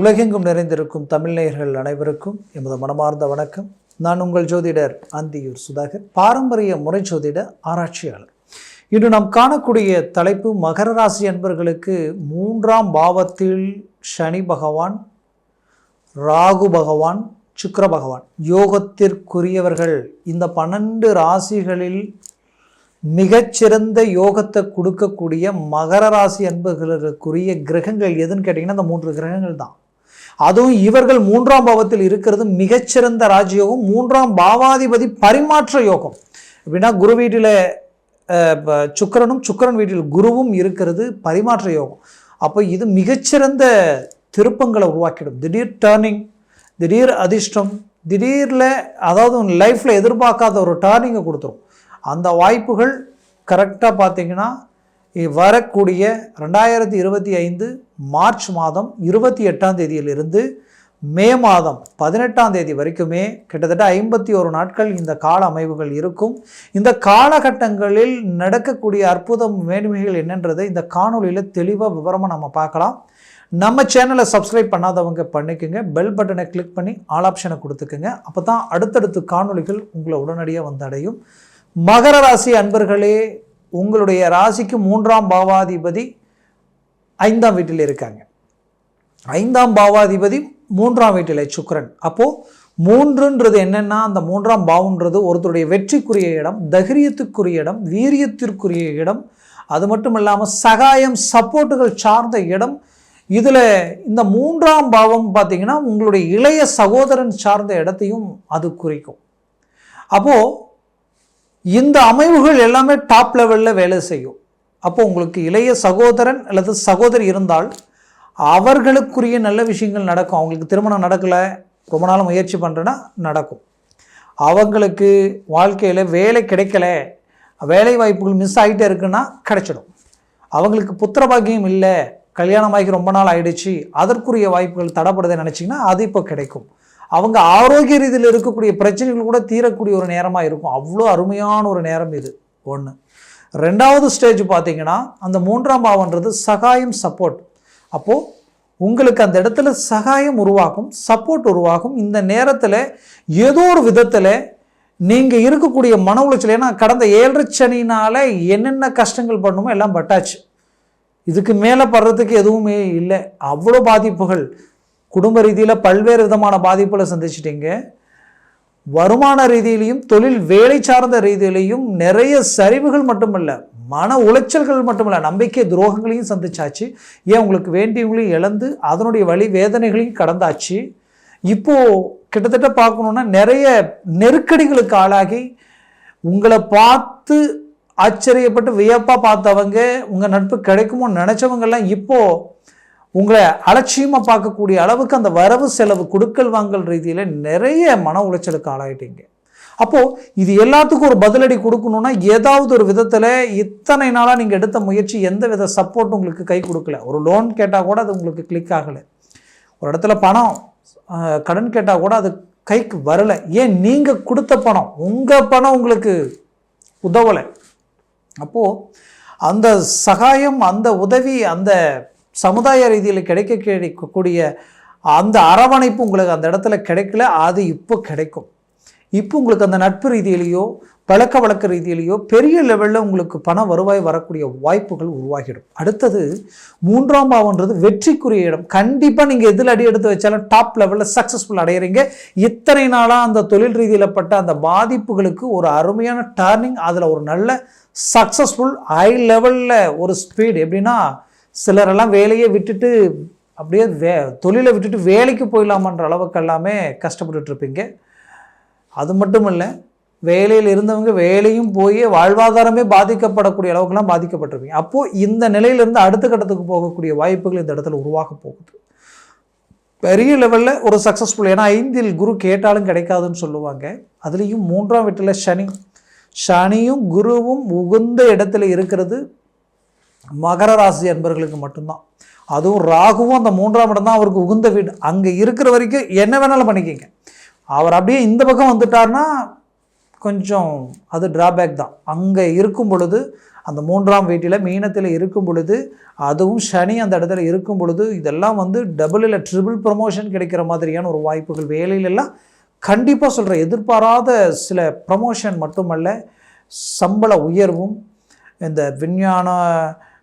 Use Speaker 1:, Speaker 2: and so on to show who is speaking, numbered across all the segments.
Speaker 1: உலகெங்கும் நிறைந்திருக்கும் தமிழ்நேயர்கள் அனைவருக்கும் எமது மனமார்ந்த வணக்கம். நான் உங்கள் ஜோதிடர் அந்தியூர் சுதாகர் பாரம்பரிய முறை ஜோதிட ஆராய்ச்சியாளர். இன்று நாம் காணக்கூடிய தலைப்பு மகர ராசி அன்பர்களுக்கு மூன்றாம் பாவத்தில் சனி பகவான் ராகு பகவான் சுக்கர பகவான் யோகத்திற்குரியவர்கள். இந்த பன்னெண்டு ராசிகளில் மிகச்சிறந்த யோகத்தை கொடுக்கக்கூடிய மகர ராசி அன்பர்களுக்குரிய கிரகங்கள் எதுன்னு கேட்டிங்கன்னா அந்த மூன்று கிரகங்கள் தான் அதுவும் இவர்கள் மூன்றாம் பாவத்தில் இருக்கிறது மிகச்சிறந்த ராஜயோகம் மூன்றாம் பாவாதிபதி பரிமாற்ற யோகம். அப்படின்னா குரு வீட்டில் சுக்கரனும் சுக்கரன் சுக்கிரனும் சுக்கிரன் வீட்டில் குருவும் இருக்கிறது பரிமாற்ற யோகம். அப்போ இது மிகச்சிறந்த திருப்பங்களை உருவாக்கிடும். திடீர் டேர்னிங் திடீர் அதிர்ஷ்டம் திடீரில் அதாவது லைஃப்பில் எதிர்பார்க்காத ஒரு டேர்னிங்கை கொடுத்துரும். அந்த வாய்ப்புகள் கரெக்டாக பார்த்தீங்கன்னா வரக்கூடிய ரெண்டாயிரத்தி இருபத்தி ஐந்து மார்ச் மாதம் இருபத்தி எட்டாம் தேதியிலிருந்து மே மாதம் பதினெட்டாம் தேதி வரைக்குமே கிட்டத்தட்ட ஐம்பத்தி ஒரு நாட்கள் இந்த கால அமைவுகள் இருக்கும். இந்த காலகட்டங்களில் நடக்கக்கூடிய அற்புதம் மேன்மைகள் என்னன்றதை இந்த காணொலியில் தெளிவாக விவரமாக நம்ம பார்க்கலாம். நம்ம சேனலை சப்ஸ்கிரைப் பண்ணாதவங்க பண்ணிக்கோங்க. பெல் பட்டனை கிளிக் பண்ணி ஆல் ஆப்ஷனை கொடுத்துக்குங்க. அப்போ தான் அடுத்தடுத்து காணொலிகள் உங்களை உடனடியாக வந்தடையும். மகர ராசி அன்பர்களே உங்களுடைய ராசிக்கு மூன்றாம் பாவாதிபதி ஐந்தாம் வீட்டில் இருக்காங்க. ஐந்தாம் பாவாதிபதி மூன்றாம் வீட்டில் சுக்கரன். அப்போது மூன்றுன்றது என்னென்னா அந்த மூன்றாம் பாவுன்றது ஒருத்தருடைய வெற்றிக்குரிய இடம் தைரியத்துக்குரிய இடம் வீரியத்திற்குரிய இடம். அது மட்டும் இல்லாமல் சகாயம் சப்போர்ட்டுகள் சார்ந்த இடம். இதில் இந்த மூன்றாம் பாவம் பார்த்திங்கன்னா உங்களுடைய இளைய சகோதரன் சார்ந்த இடத்தையும் அது குறிக்கும். அப்போது இந்த அமைவுகள் எல்லாமே டாப் லெவலில் வேலை செய்யும். அப்போ உங்களுக்கு இளைய சகோதரன் அல்லது சகோதரி இருந்தால் அவர்களுக்குரிய நல்ல விஷயங்கள் நடக்கும். அவங்களுக்கு திருமணம் நடக்கலை ரொம்ப நாள் முயற்சி பண்ணுறேன்னா நடக்கும். அவங்களுக்கு வாழ்க்கையில் வேலை கிடைக்கல வேலை வாய்ப்புகள் மிஸ் ஆகிட்டே இருக்குன்னா கிடைச்சிடும். அவங்களுக்கு புத்திர பாக்கியம் இல்லை கல்யாணமாகி ரொம்ப நாள் ஆயிடுச்சு அதற்குரிய வாய்ப்புகள் தடப்படுதுன்னு நினச்சிங்கன்னா அது இப்போ கிடைக்கும். அவங்க ஆரோக்கிய ரீதியில் இருக்கக்கூடிய பிரச்சனைகள் கூட தீரக்கூடிய ஒரு நேரமாக இருக்கும். அவ்வளோ அருமையான ஒரு நேரம் இது. ஒன்று ரெண்டாவது ஸ்டேஜ் பார்த்தீங்கன்னா அந்த மூன்றாம் பாவன்றது சகாயம் சப்போர்ட் அப்போது உங்களுக்கு அந்த இடத்துல சகாயம் உருவாகும் சப்போர்ட் உருவாகும். இந்த நேரத்தில் ஏதோ ஒரு விதத்தில் நீங்கள் இருக்கக்கூடிய மன உளைச்சல் ஏன்னா கடந்த ஏழரை சனினால் என்னென்ன கஷ்டங்கள் பண்ணுமோ எல்லாம் பட்டாச்சு. இதுக்கு மேலே படுறதுக்கு எதுவுமே இல்லை. அவ்வளோ பாதிப்புகள். குடும்ப ரீதியில் பல்வேறு விதமான பாதிப்புகளை சந்திச்சிட்டீங்க. வருமான ரீதியிலையும் தொழில் வேலை சார்ந்த ரீதியிலையும் நிறைய சரிவுகள் மட்டுமல்ல மன உளைச்சல்கள் மட்டுமல்ல நம்பிக்கை துரோகங்களையும் சந்திச்சாச்சு. ஏன் உங்களுக்கு வேண்டியவங்களையும் இழந்து அதனுடைய வழி வேதனைகளையும் கடந்தாச்சு. இப்போது கிட்டத்தட்ட பார்க்கணுன்னா நிறைய நெருக்கடிகளுக்கு ஆளாகி உங்களை பார்த்து ஆச்சரியப்பட்டு வியப்பாக பார்த்தவங்க உங்கள் நட்பு கிடைக்குமோன்னு நினச்சவங்கெல்லாம் இப்போது உங்களை அலட்சியமாக பார்க்கக்கூடிய அளவுக்கு அந்த வரவு செலவு கொடுக்கல் வாங்கல் ரீதியில் நிறைய மன உளைச்சலுக்கு ஆளாயிட்டீங்க. அப்போது இது எல்லாத்துக்கும் ஒரு பதிலடி கொடுக்கணுன்னா ஏதாவது ஒரு விதத்தில் இத்தனை நாளாக நீங்கள் எடுத்த முயற்சி எந்த வித சப்போர்ட் உங்களுக்கு கை கொடுக்கல. ஒரு லோன் கேட்டால் கூட அது உங்களுக்கு கிளிக் ஆகலை. ஒரு இடத்துல பணம் கடன் கேட்டால் கூட அது கைக்கு வரலை. ஏன்? நீங்கள் கொடுத்த பணம். உங்கள் பணம் உங்களுக்கு உதவலை. அப்போது அந்த சகாயம் அந்த உதவி அந்த சமுதாய ரீதியில் கிடைக்க கிடைக்கக்கூடிய அந்த அரவணைப்பு உங்களுக்கு அந்த இடத்துல கிடைக்கல அது இப்போ கிடைக்கும். இப்போ உங்களுக்கு அந்த நட்பு ரீதியிலேயோ பழக்க வழக்க ரீதியிலேயோ பெரிய லெவலில் உங்களுக்கு பண வருவாய் வரக்கூடிய வாய்ப்புகள் உருவாகிடும். அடுத்தது மூன்றாம் பாவன்றது வெற்றிக்குரிய இடம். கண்டிப்பாக நீங்கள் எதில் அடி எடுத்து வச்சாலும் டாப் லெவலில் சக்ஸஸ்ஃபுல் அடையிறீங்க. இத்தனை நாளாக அந்த தொழில் ரீதியில் பட்ட அந்த பாதிப்புகளுக்கு ஒரு அருமையான டர்னிங் அதில் ஒரு நல்ல சக்ஸஸ்ஃபுல் ஹை லெவலில் ஒரு ஸ்பீடு எப்படின்னா சிலரெல்லாம் வேலையை விட்டுட்டு அப்படியே வே தொழிலை விட்டுட்டு வேலைக்கு போயிடலாமன்ற அளவுக்கு எல்லாமே கஷ்டப்பட்டுட்ருப்பீங்க. அது மட்டும் இல்லை வேலையில் இருந்தவங்க வேலையும் போய் வாழ்வாதாரமே பாதிக்கப்படக்கூடிய அளவுக்குலாம் பாதிக்கப்பட்டிருப்பீங்க. அப்போது இந்த நிலையிலிருந்து அடுத்த கட்டத்துக்கு போகக்கூடிய வாய்ப்புகள் இந்த இடத்துல உருவாக போகுது. பெரிய லெவலில் ஒரு சக்ஸஸ்ஃபுல் ஏன்னா ஐந்தில் குரு கேட்டாலும் கிடைக்காதுன்னு சொல்லுவாங்க. அதுலேயும் மூன்றாம் வீட்டில் சனி. சனியும் குருவும் உகுந்த இடத்துல இருக்கிறது. மகர ராசி என்பவர்களுக்கு மட்டும்தான். அதுவும் ராகுவும் அந்த மூன்றாம் இடம் தான் அவருக்கு உகுந்த வீடு. அங்கே இருக்கிற வரைக்கும் என்ன வேணாலும் பண்ணிக்கிங்க. அவர் அப்படியே இந்த பக்கம் வந்துட்டார்னா கொஞ்சம் அது டிராபேக் தான். அங்கே இருக்கும் பொழுது அந்த மூன்றாம் வீட்டில் மீனத்தில் இருக்கும் பொழுது அதுவும் சனி அந்த இடத்துல இருக்கும் பொழுது இதெல்லாம் வந்து டபுள் இல்லை ட்ரிபிள் ப்ரமோஷன் கிடைக்கிற மாதிரியான ஒரு வாய்ப்புகள் வேலையிலெல்லாம் கண்டிப்பாக சொல்கிறேன் எதிர்பாராத சில ப்ரமோஷன் மட்டுமல்ல சம்பள உயர்வும் இந்த விஞ்ஞான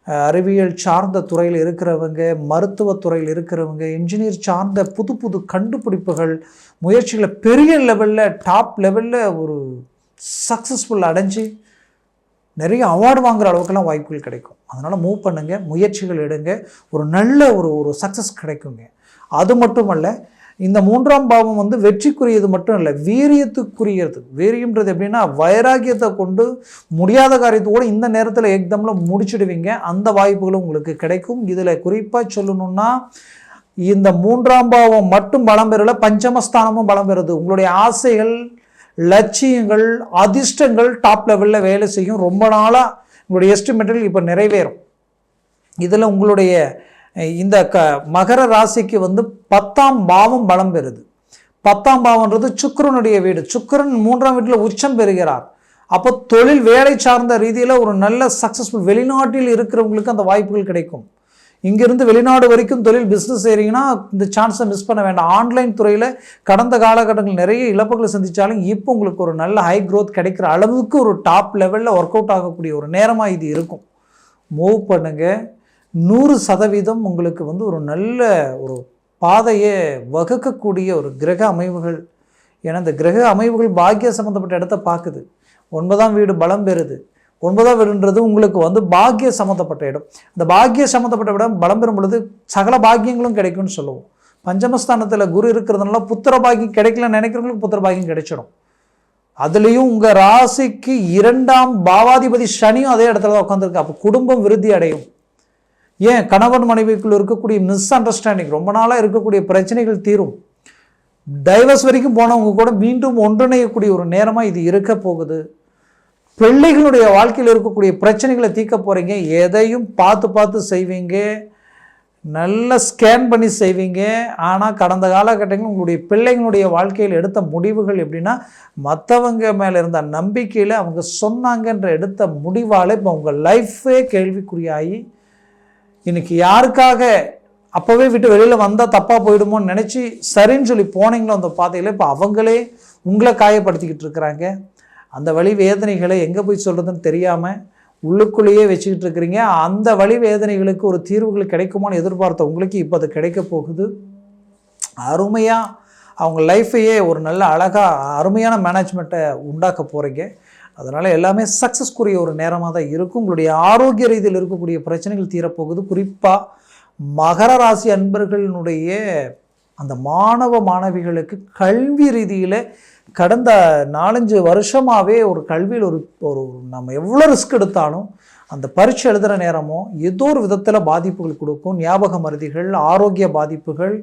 Speaker 1: அறிவியல் சார்ந்த துறையில் இருக்கிறவங்க மருத்துவத்துறையில் இருக்கிறவங்க இன்ஜினியர் சார்ந்த புது புது கண்டுபிடிப்புகள் முயற்சிகளை பெரிய லெவலில் டாப் லெவலில் ஒரு சக்ஸஸ்ஃபுல் அடைஞ்சு நிறைய அவார்டு வாங்குற அளவுக்கெல்லாம் வாய்ப்புகள் கிடைக்கும். அதனால் மூவ் பண்ணுங்கள் முயற்சிகள் எடுங்க. ஒரு நல்ல ஒரு ஒரு சக்ஸஸ் கிடைக்குங்க. அது மட்டுமல்ல இந்த மூன்றாம் பாவம் வந்து வெற்றிக்குரியது மட்டும் இல்லை வீரியத்துக்குரியது. வீரியம்ன்றது எப்படின்னா வைராகியத்தை கொண்டு முடியாத காரியத்தை கூட இந்த நேரத்தில் எக்தமில் முடிச்சிடுவீங்க. அந்த வாய்ப்புகளும் உங்களுக்கு கிடைக்கும். இதில் குறிப்பாக சொல்லணும்னா இந்த மூன்றாம் பாவம் மட்டும் பலம் பெறல பஞ்சமஸ்தானமும் பலம் பெறுது. உங்களுடைய ஆசைகள் லட்சியங்கள் அதிர்ஷ்டங்கள் டாப் லெவலில் வேலை செய்யும். ரொம்ப நாளாக உங்களுடைய எஸ்டிமேட்டில் இப்போ நிறைவேறும். இதில் உங்களுடைய இந்த க மகர ராசிக்கு வந்து பத்தாம் பாவம் பலம் பெறுது. பத்தாம் பாவம்ன்றது சுக்கிரனுடைய வீடு. சுக்கரன் மூன்றாம் வீட்டில் உச்சம் பெறுகிறார். அப்போ தொழில் வேலை சார்ந்த ரீதியில் ஒரு நல்ல சக்ஸஸ்ஃபுல் வெளிநாட்டில் இருக்கிறவங்களுக்கு அந்த வாய்ப்புகள் கிடைக்கும். இங்கிருந்து வெளிநாடு வரைக்கும் தொழில் பிஸ்னஸ் செய்கிறீங்கன்னா இந்த சான்ஸை மிஸ் பண்ண வேண்டாம். ஆன்லைன் துறையில் கடந்த காலகட்டங்கள் நிறைய இழப்புகளை சந்தித்தாலும் இப்போ உங்களுக்கு ஒரு நல்ல ஹை க்ரோத் கிடைக்கிற அளவுக்கு ஒரு டாப் லெவலில் ஒர்க் அவுட் ஆகக்கூடிய ஒரு நேரமாக இது இருக்கும். மூவ் பண்ணுங்கள் நூறு சதவீதம் உங்களுக்கு வந்து ஒரு நல்ல ஒரு பாதையை வகுக்கக்கூடிய ஒரு கிரக அமைவுகள். ஏன்னா இந்த கிரக அமைவுகள் பாக்கிய சம்மந்தப்பட்ட இடத்த பார்க்குது. ஒன்பதாம் வீடு பலம் பெறுது. ஒன்பதாம் வீடுன்றது உங்களுக்கு வந்து பாக்கிய சம்மந்தப்பட்ட இடம். இந்த பாக்கிய சம்மந்தப்பட்ட இடம் பலம் பெறும் பொழுது சகல பாக்கியங்களும் கிடைக்கும்னு சொல்லுவோம். பஞ்சமஸ்தானத்தில் குரு இருக்கிறதுனால புத்திர பாக்கியம் கிடைக்கலன்னு நினைக்கிறவங்களுக்கு புத்திர பாக்கியம் கிடைச்சிடும். அதுலேயும் உங்கள் ராசிக்கு இரண்டாம் பாவாதிபதி சனியும் அதே இடத்துல தான் உட்காந்துருக்கு அப்போ குடும்பம் விருத்தி அடையும். ஏன் கணவன் மனைவிக்குள் இருக்கக்கூடிய மிஸ் அண்டர்ஸ்டாண்டிங் ரொம்ப நாளாக இருக்கக்கூடிய பிரச்சனைகள் தீரும். டைவர்ஸ் வரைக்கும் போனவங்க கூட மீண்டும் ஒன்றிணையக்கூடிய ஒரு நேரமாக இது இருக்க போகுது. பிள்ளைகளுடைய வாழ்க்கையில் இருக்கக்கூடிய பிரச்சனைகளை தீர்க்க போகிறீங்க எதையும் பார்த்து பார்த்து செய்வீங்க. நல்ல ஸ்கேன் பண்ணி செய்வீங்க. ஆனால் கடந்த காலகட்டங்களில் உங்களுடைய பிள்ளைங்களுடைய வாழ்க்கையில் எடுத்த முடிவுகள் எப்படின்னா மற்றவங்க மேலே இருந்த நம்பிக்கையில் அவங்க சொன்னாங்கன்ற எடுத்த முடிவால் இப்போ உங்கள் லைஃபே கேள்விக்குறியாகி இன்னைக்கு யாருக்காக அப்போவே விட்டு வெளியில் வந்தால் தப்பாக போயிடுமோன்னு நினச்சி சரின்னு சொல்லி போனீங்களோ அந்த பாதையில் இப்போ அவங்களே உங்களை காயப்படுத்திக்கிட்டு இருக்கிறாங்க. அந்த வழி வேதனைகளை எங்கே போய் சொல்கிறதுன்னு தெரியாமல் உள்ளுக்குள்ளேயே வச்சுக்கிட்டு இருக்கிறீங்க. அந்த வழி வேதனைகளுக்கு ஒரு தீர்வுகள் கிடைக்குமான்னு எதிர்பார்த்த உங்களுக்கு இப்போ அது கிடைக்க போகுது. அருமையாக அவங்க லைஃப்பையே ஒரு நல்ல அழகாக அருமையான மேனேஜ்மெண்ட்டை உண்டாக்க போகிறீங்க அதனால் எல்லாமே சக்ஸஸ்க்குரிய ஒரு நேரமாக தான் இருக்கும். உங்களுடைய ஆரோக்கிய ரீதியில் இருக்கக்கூடிய பிரச்சனைகள் தீரப்போகுது. குறிப்பாக மகர ராசி அன்பர்களினுடைய அந்த மாணவ மாணவிகளுக்கு கல்வி ரீதியில் கடந்த நாலஞ்சு வருஷமாகவே ஒரு கல்வியில் ஒரு ஒரு நம்ம எவ்வளோ ரிஸ்க் எடுத்தாலும் அந்த பரீட்சை எழுதுகிற நேரமோ ஏதோ ஒரு விதத்தில் பாதிப்புகள் கொடுக்கும். ஞாபக மருதிகள் ஆரோக்கிய பாதிப்புகள்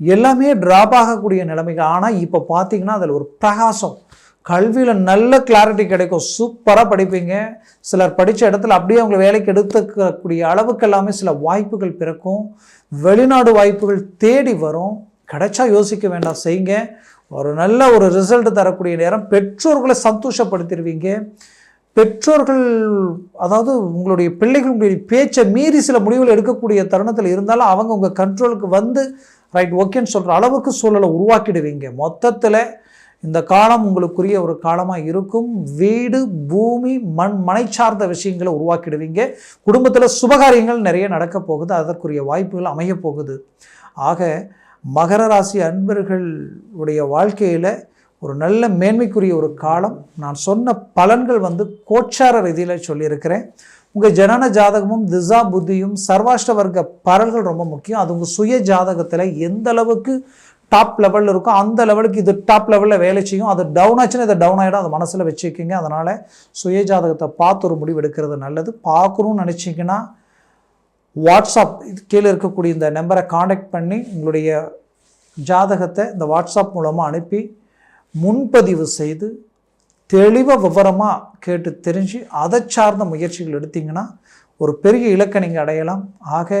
Speaker 1: எல்லாமே ட்ராப் ஆகக்கூடிய நிலைமைகள் ஆனால் இப்போ பார்த்திங்கன்னா அதில் ஒரு பிரகாசம். கல்வியில் நல்ல கிளாரிட்டி கிடைக்கும். சூப்பராக படிப்பீங்க. சிலர் படித்த இடத்துல அப்படியே அவங்களை வேலைக்கு எடுத்துக்கக்கூடிய அளவுக்கு எல்லாமே சில வாய்ப்புகள் பிறக்கும். வெளிநாடு வாய்ப்புகள் தேடி வரும். கிடைச்சா யோசிக்க வேண்டாம். செய்யுங்க. ஒரு நல்ல ஒரு ரிசல்ட் தரக்கூடிய நேரம் பெற்றோர்களை சந்தோஷப்படுத்திடுவீங்க. பெற்றோர்கள் அதாவது உங்களுடைய பிள்ளைகள் உங்களுடைய பேச்சை மீறி சில முடிவுகள் எடுக்கக்கூடிய தருணத்தில் இருந்தாலும் அவங்க உங்கள் கண்ட்ரோலுக்கு வந்து ரைட் ஓகேன்னு சொல்கிற அளவுக்கு சூழலை உருவாக்கிடுவீங்க. மொத்தத்தில் இந்த காலம் உங்களுக்குரிய ஒரு காலமாக இருக்கும். வீடு பூமி மண் மனை சார்ந்த விஷயங்களை உருவாக்கிடுவீங்க. குடும்பத்தில் சுபகாரியங்கள் நிறைய நடக்க போகுது. அதற்குரிய வாய்ப்புகள் அமைய போகுது. ஆக மகர ராசி அன்பர்களுடைய வாழ்க்கையில் ஒரு நல்ல மேன்மைக்குரிய ஒரு காலம். நான் சொன்ன பலன்கள் வந்து கோச்சார ரீதியில் சொல்லியிருக்கிறேன். உங்கள் ஜனன ஜாதகமும் திசா புத்தியும் சர்வாஷ்ட வர்க்க பரல்கள் ரொம்ப முக்கியம். அது உங்கள் சுய ஜாதகத்தில் எந்த அளவுக்கு டாப் லெவலில் இருக்கும். அந்த லெவலுக்கு இது டாப் லெவலில் வேலை செய்யும். அது டவுன் ஆச்சுன்னா இதை டவுன் ஆகிடும் அதை மனசில் வச்சுக்கிங்க. அதனால் சுய ஜாதகத்தை பார்த்து ஒரு முடிவு எடுக்கிறது நல்லது. பார்க்கணும்னு நினச்சிங்கன்னா வாட்ஸ்அப் இது கீழே இருக்கக்கூடிய இந்த நம்பரை காண்டாக்ட் பண்ணி உங்களுடைய ஜாதகத்தை இந்த வாட்ஸ்அப் மூலமாக அனுப்பி முன்பதிவு செய்து தெளிவாக விவரமாக கேட்டு தெரிஞ்சு அதை சார்ந்த முயற்சிகள் எடுத்திங்கன்னா ஒரு பெரிய இலக்கை நீங்கள் அடையலாம். ஆக